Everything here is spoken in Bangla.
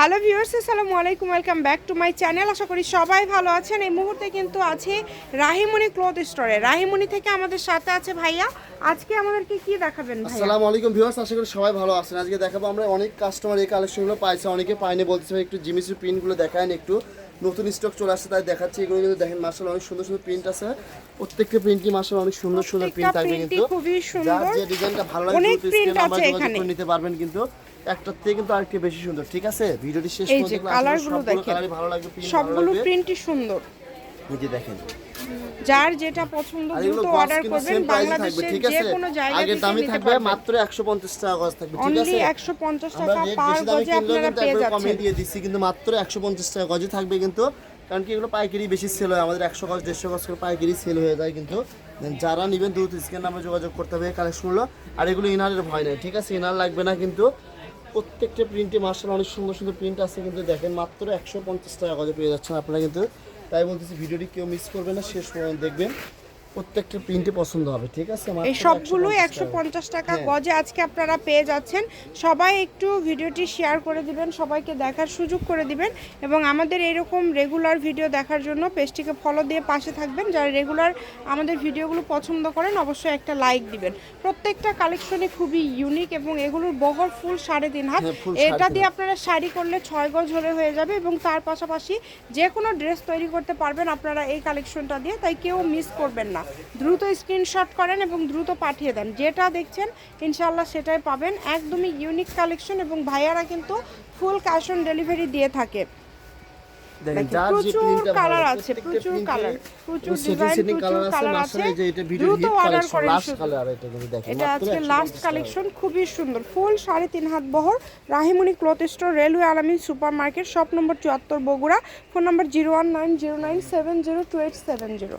হ্যালো ভিউয়ার্স, আসসালামু আলাইকুম, welcome back to my channel. আশা করি সবাই ভালো আছেন। এই মুহূর্তে কিন্তু আছে রাহিমণি ক্লথ স্টোরে। রাহিমণি থেকে আমাদের সাথে আছে ভাইয়া। আজকে আমাদেরকে কি দেখাবেন ভাইয়া? আসসালামু আলাইকুম ভিউয়ার্স, আশা করি সবাই ভালো আছেন। আজকে দেখাবো আমরা অনেক কাস্টমার এই কালেকশনগুলো পাইছে। অনেকে পাইনি বলতেছে একটু জিমিসি প্রিন্টগুলো দেখায় একটু। নতুন স্টক চলে আসছে তাই দেখাচ্ছি। এগুলো কিন্তু দেখেন মার্শাল অনেক সুন্দর সুন্দর প্রিন্ট আছে। প্রত্যেকটা প্রিন্টই মার্শাল অনেক সুন্দর সুন্দর প্রিন্ট থাকবে কিন্তু। যার যে ডিজাইনটা ভালো লাগে নাম্বার আছে যোগাযোগ এখানে। করে নিতে পারবেন কিন্তু একটার থেকে কিন্তু আরেকটি বেশি সুন্দর ঠিক আছে? ভিডিওটি শেষ পর্যন্ত কালারগুলো দেখেন। ভালো লাগবে সবগুলো প্রিন্টই সুন্দর। এই যে দেখেন যার যেটা পছন্দ দ্রুত অর্ডার করবেন বাংলাদেশের যে কোনো জায়গা থেকে দামই থাকবে মাত্র 150 টাকা গজ থাকবে ঠিক আছে? 150 টাকা পার গজে আপনারা পেয়ে একবার কমে দিয়ে দিচ্ছি কিন্তু মাত্র 150 টাকা গজে থাকবে কিন্তু কারণ কি এগুলো পাইকারি বেশি সেল হয় আমাদের 100 গজ 150 গজ করে পাইকারি সেল হয়ে যায় কিন্তু যারা নেবেন দ্রুত স্ক্যান নামে যোগাযোগ করতে হবে কালেকশনগুলো আর এগুলো ইনারের ভয় নেই ঠিক আছে? ইনার লাগবে না কিন্তু প্রত্যেকটা প্রিন্টে মার্শাল অনেক সুন্দর সুন্দর প্রিন্ট আছে কিন্তু দেখেন মাত্র একশো পঞ্চাশ টাকা গজে পেয়ে যাচ্ছেন আপনারা কিন্তু। তাই বলতেছি ভিডিওটি কেউ মিস করবে না শেষ পর্যন্ত দেখবেন। প্রত্যেকটা প্রিন্টে পছন্দ হবে ঠিক আছে? এই সবগুলোই 150 একশো টাকা। পঞ্চাশ টাকা হ্যাঁ। গজে আজকে আপনারা পেয়ে যাচ্ছেন। সবাই একটু ভিডিওটি শেয়ার করে দিবেন সবাইকে দেখার সুযোগ করে দিবেন এবং আমাদের এরকম রেগুলার ভিডিও দেখার জন্য পেজটিকে ফলো দিয়ে পাশে থাকবেন। যারা রেগুলার আমাদের ভিডিওগুলো পছন্দ করেন অবশ্যই একটা লাইক দিবেন। প্রত্যেকটা কালেকশনে খুবই ইউনিক এবং এগুলোর বহর ফুল সাড়ে তিন হাত। হ্যাঁ, এটা দিয়ে আপনারা শাড়ি করলে ছয় গজ হলে হয়ে যাবে এবং তার পাশাপাশি যে কোনো ড্রেস তৈরি করতে পারবেন আপনারা এই কালেকশনটা দিয়ে তাই কেউ মিস করবেন না। দ্রুত স্ক্রিনশট করেন এবং দ্রুত পাঠিয়ে দেন। যেটা দেখছেন ইনশাল্লাহ সেটাই পাবেন। একদমই ইউনিক কালেকশন এবং ভাইয়ারা কিন্তু ফুল ক্যাশ অন ডেলিভারি দিয়ে থাকে। প্রচুর কালার আছে, প্রচুর কালার, প্রচুর ডিজাইন, প্রচুর কালার আছে। দ্রুত কালেকশন করেন এটা আজকে লাস্ট কালেকশন খুবই সুন্দর। ফুল সাড়ে তিন হাত বহর Rahimoni cloth store railway Alamin super market shop number চুয়াত্তর Bogura phone number zero one nine zero nine seven zero two eight seven zero